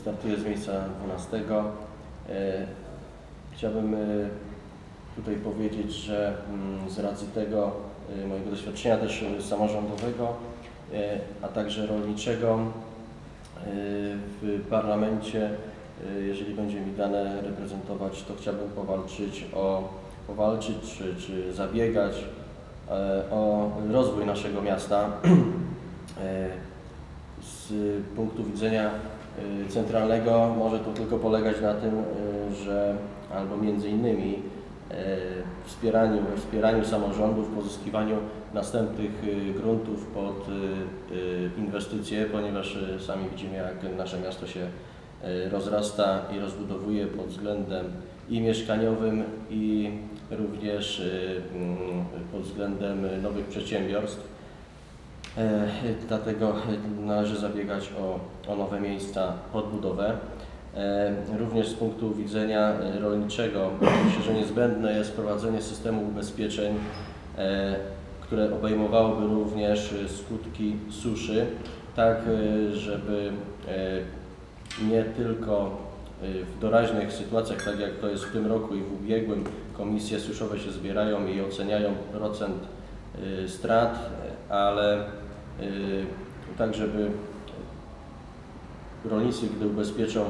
Startuję z miejsca 12. E, Chciałbym e, tutaj powiedzieć, że mm, z racji tego e, mojego doświadczenia też samorządowego, a także rolniczego w parlamencie, jeżeli będzie mi dane reprezentować, to chciałbym powalczyć o powalczyć czy, czy zabiegać o rozwój naszego miasta. Z punktu widzenia centralnego może to tylko polegać na tym, e, że albo między innymi e, wspieraniu, wspieraniu samorządów, pozyskiwaniu następnych gruntów pod inwestycje, ponieważ sami widzimy jak nasze miasto się rozrasta i rozbudowuje pod względem i mieszkaniowym i również mm, pod względem nowych przedsiębiorstw. E, Dlatego należy zabiegać o, o nowe miejsca pod budowę. E, Również z punktu widzenia e, rolniczego myślę, że niezbędne jest wprowadzenie systemu ubezpieczeń, e, które obejmowałoby również e, skutki suszy, tak e, żeby e, nie tylko e, w doraźnych sytuacjach, tak jak to jest w tym roku i w ubiegłym, komisje suszowe się zbierają i oceniają procent e, strat, ale y, tak, żeby rolnicy, gdy ubezpieczą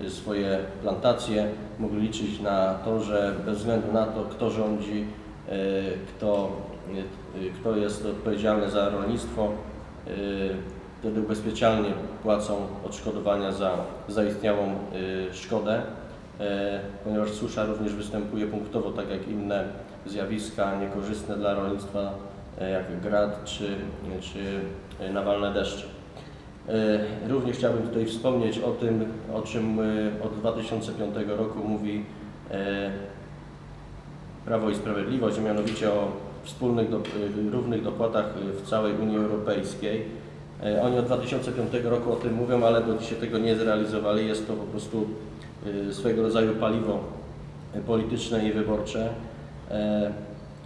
y, swoje plantacje, mogli liczyć na to, że bez względu na to, kto rządzi, y, kto, y, y, kto jest odpowiedzialny za rolnictwo, y, wtedy ubezpieczalnie płacą odszkodowania za zaistniałą y, szkodę, y, ponieważ susza również występuje punktowo, tak jak inne zjawiska niekorzystne dla rolnictwa, e, jak grad czy, czy nawalne deszcze. E, Również chciałbym tutaj wspomnieć o tym, o czym e, od 2005 roku mówi e, Prawo i Sprawiedliwość, mianowicie o wspólnych, e, równych dopłatach w całej Unii Europejskiej. E, Oni od 2005 roku o tym mówią, ale do dzisiaj tego nie zrealizowali. Jest to po prostu e, swego rodzaju paliwo polityczne i wyborcze. E,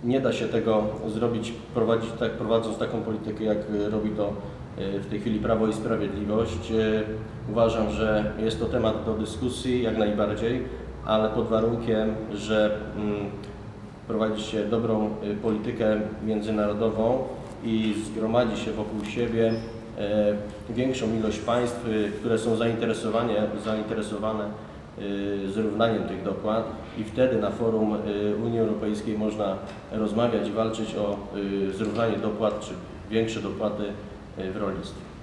Nie da się tego zrobić, prowadzić tak, prowadząc taką politykę, jak robi to e, w tej chwili Prawo i Sprawiedliwość. E, Uważam, że jest to temat do dyskusji jak najbardziej, ale pod warunkiem, że mm, prowadzi się dobrą politykę międzynarodową i zgromadzi się wokół siebie większą ilość państw, które są zainteresowane, zrównaniem tych dopłat i wtedy na forum e, Unii Europejskiej można rozmawiać i walczyć o e, zrównanie dopłat czy większe dopłaty w rolnictwie.